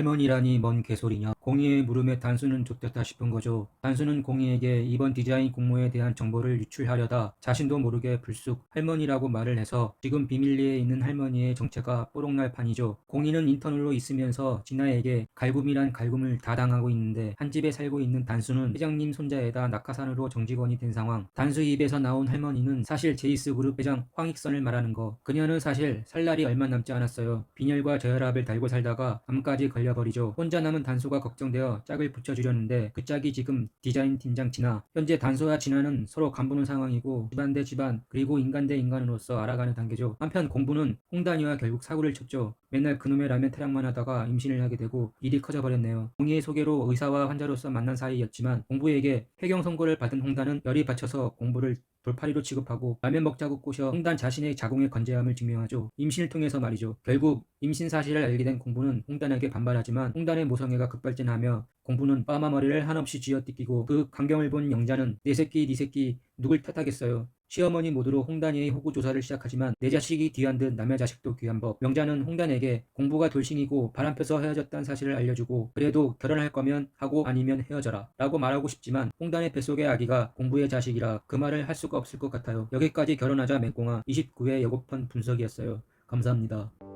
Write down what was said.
할머니라니 뭔 개소리냐. 공희의 물음에 단수는 좆됐다 싶은 거죠. 단수는 공희에게 이번 디자인 공모에 대한 정보를 유출하려다 자신도 모르게 불쑥 할머니라고 말을 해서 지금 비밀리에 있는 할머니의 정체가 뽀록날 판이죠. 공희는 인턴으로 있으면서 진아에게 갈굼이란 갈굼을 다 당하고 있는데 한 집에 살고 있는 단수는 회장님 손자에다 낙하산으로 정직원이 된 상황. 단수 입에서 나온 할머니는 사실 제이스 그룹 회장 황익선을 말하는 거. 그녀는 사실 살 날이 얼마 남지 않았어요. 빈혈과 저혈압을 달고 살다가 암까지 걸려버리죠. 혼자 남은 단수가 걱정되어 짝을 붙여주려는데 그 짝이 지금 디자인 팀장 진아. 현재 단수와 진아는 서로 간보는 상황이고 집안 대 집안 그리고 인간 대 인간으로서 알아가는 단계죠. 한편 공부는 홍단이와 결국 사고를 쳤죠. 맨날 그놈의 라면 타령만 하다가 임신을 하게 되고 일이 커져버렸네요. 공희의 소개로 의사와 환자로서 만난 사이였지만 공부에게 폐경 선고를 받은 홍단은 열이 받쳐서 공부를 돌팔이로 취급하고 라면 먹자고 꼬셔 홍단 자신의 자궁의 건재함을 증명하죠. 임신을 통해서 말이죠. 결국 임신 사실을 알게 된 공부는 홍단에게 반발하지만 홍단의 모성애가 급발진하며 공부는 빠마머리를 한없이 쥐어뜯기고 그 광경을 본 영자는 내 새끼 네 새끼 누굴 탓하겠어요. 시어머니 모두로 홍단이의 호구 조사를 시작하지만 내 자식이 귀한 듯 남의 자식도 귀한 법. 명자는 홍단에게 공부가 돌싱이고 바람펴서 헤어졌다는 사실을 알려주고 그래도 결혼할 거면 하고 아니면 헤어져라 라고 말하고 싶지만 홍단의 뱃속의 아기가 공부의 자식이라 그 말을 할 수가 없을 것 같아요. 여기까지 결혼하자 맹꽁아 29회 예고편 분석이었어요. 감사합니다.